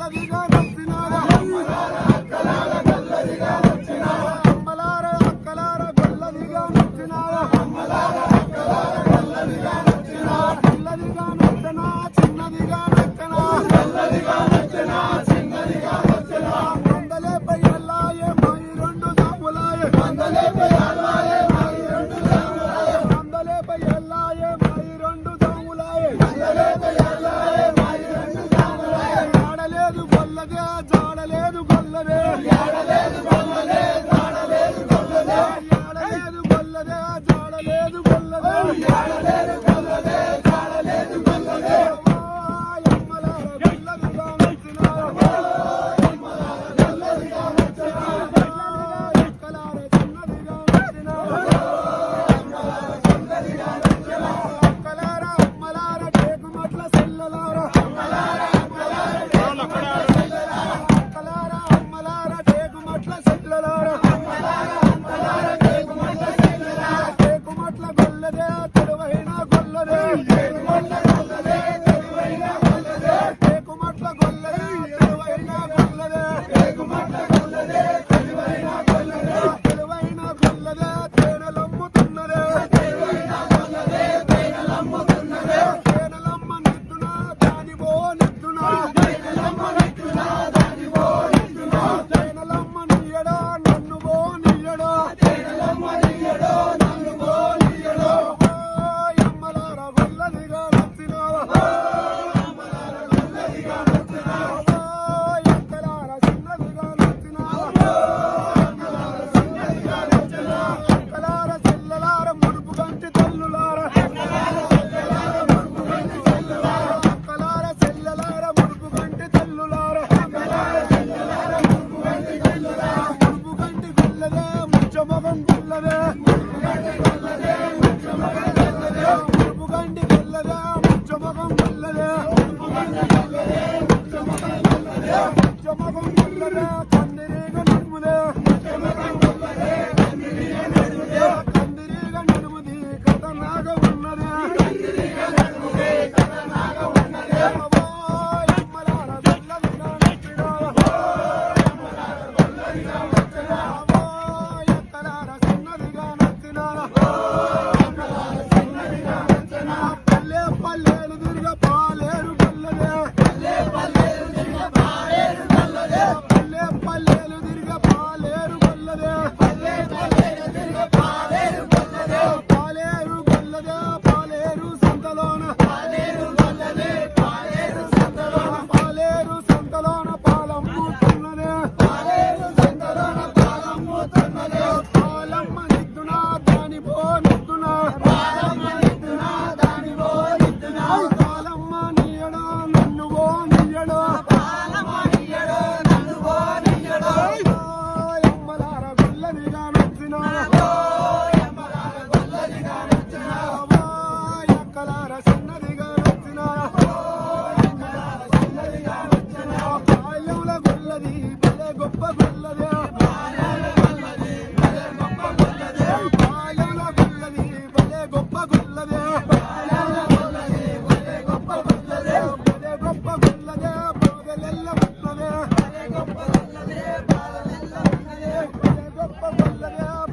la vida. ఏడలేదు గొల్లనే Lama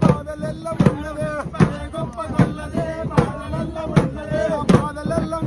బాధలెల్లం ఉన్నదే బాధలెల్లం ఉన్నదే బాధలెల్లం